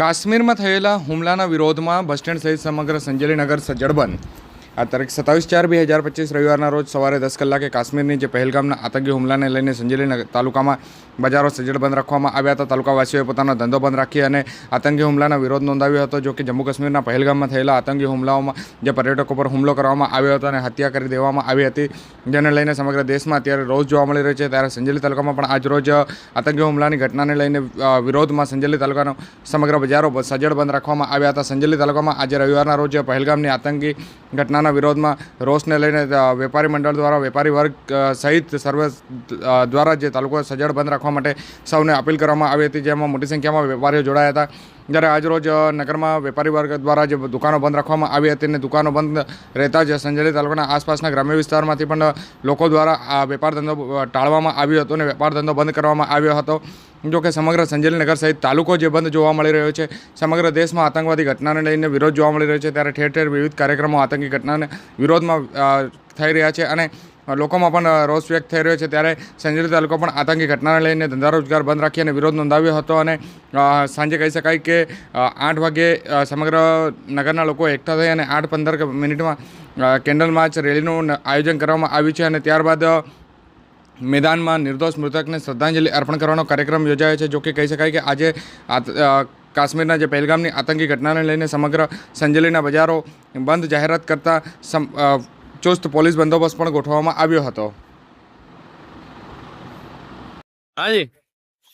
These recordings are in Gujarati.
કાશ્મીરમાં થયેલા હુમલાના વિરોધમાં બસ સ્ટેન્ડ સહિત સમગ્ર સંજેલીનગર સજ્જડ બંધ આ તારીખ સત્તાવીસ ચાર બે હજાર પચીસ રવિવારના રોજ સવારે દસ કલાકે કાશ્મીરની જે પહેલગામના આતંકી હુમલાને લઈને સંજેલી તાલુકામાં બજારો સજ્જડ બંધ રાખવામાં આવ્યા હતા. તાલુકાવાસીઓએ પોતાનો ધંધો બંધ રાખી અને આતંકી હુમલાનો વિરોધ નોંધાવ્યો હતો, જો કે જમ્મુ કાશ્મીરના પહેલગામમાં થયેલા આતંકી હુમલાઓમાં જે પર્યટકો પર હુમલો કરવામાં આવ્યો હતો અને હત્યા કરી દેવામાં આવી હતી. જેને લઈને સમગ્ર દેશમાં અત્યારે રોજ જોવા મળી રહ્યો છે. ત્યારે સંજેલી તાલુકામાં પણ આજ રોજ આતંકી હુમલાની ઘટનાને લઈને વિરોધમાં સંજેલી તાલુકાનો સમગ્ર બજારો સજ્જડ બંધ રાખવામાં આવ્યા હતા. સંજેલી તાલુકામાં આજે રવિવારના રોજ પહેલગામની આતંકી ઘટનાના વિરોધમાં રોષને લઈને વેપારી મંડળ દ્વારા, વેપારી વર્ગ સહિત સર્વે દ્વારા જે તાલુકો સજ્જડ બંધ રાખવા માટે સૌને અપીલ કરવામાં આવી હતી, જેમાં મોટી સંખ્યામાં વેપારીઓ જોડાયા હતા. જ્યારે આજરોજ નગરમાં વેપારી વર્ગ દ્વારા જે દુકાનો બંધ રાખવામાં આવી હતી અને દુકાનો બંધ રહેતા જ સંજેલી તાલુકાના આસપાસના ગ્રામ્ય વિસ્તારમાંથી પણ લોકો દ્વારા આ વેપાર ધંધો ટાળવામાં આવ્યો હતો અને વેપાર ધંધો બંધ કરવામાં આવ્યો હતો. જો કે સમગ્ર સંજેલનગર સહિત તાલુકો જે બંધ જોવા મળી રહ્યો છે, સમગ્ર દેશમાં આતંકવાદી ઘટનાને લઈને વિરોધ જોવા મળી રહ્યો છે, ત્યારે ઠેર ઠેર વિવિધ કાર્યક્રમો આતંકી ઘટનાને વિરોધમાં થઈ રહ્યા છે અને લોકોમાં પણ રોષ વ્યક્ત થઈ રહ્યો છે. ત્યારે સંજેલી તાલુકો પણ આતંકી ઘટનાને લઈને ધંધા રોજગાર બંધ રાખી અને વિરોધ નોંધાવ્યો હતો અને સાંજે કહી શકાય કે આઠ વાગે સમગ્ર નગરના લોકો એકઠા થઈ અને આઠ પંદર મિનિટમાં કેન્ડલ માર્ચ રેલીનું આયોજન કરવામાં આવ્યું છે અને ત્યારબાદ મેદાનમાં નિર્દોષ મૃતકને શ્રદ્ધાંજલિ અર્પણ કરવાનો કાર્યક્રમ યોજાયો છે જો કે કહી શકાય કે આજે કાશ્મીરના જે પહેલગામની આતંકી ઘટનાને લઈને સમગ્ર સંજેલીના બજારો બંધ જાહેરાત કરતા સમ ચુસ્ત પોલીસ બંદોબસ્ત પણ ગોઠવવામાં આવ્યો હતો. હાજી.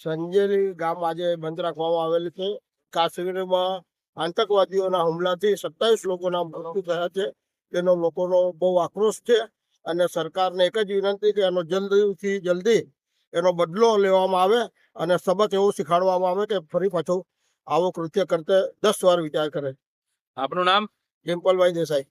સંજેલી ગામ આજે બંધ રાખવામાં આવેલું છે. કાશ્મીરમાં આતંકવાદીઓના હુમલાથી સત્તાવીસ લોકોના મૃત્યુ થયા છે. તેનો લોકોનો બહુ આક્રોશ છે. અને સરકારને એક જ વિનંતી કે એનો જલ્દીથી જલ્દી એનો બદલો લેવામાં આવે અને સબક એવું શીખવાડવામાં આવે કે ફરી પાછું આવો કૃત્ય કરતે દસ વાર વિચાર કરે. આપનું નામ? ડિમ્પલભાઈ દેસાઈ.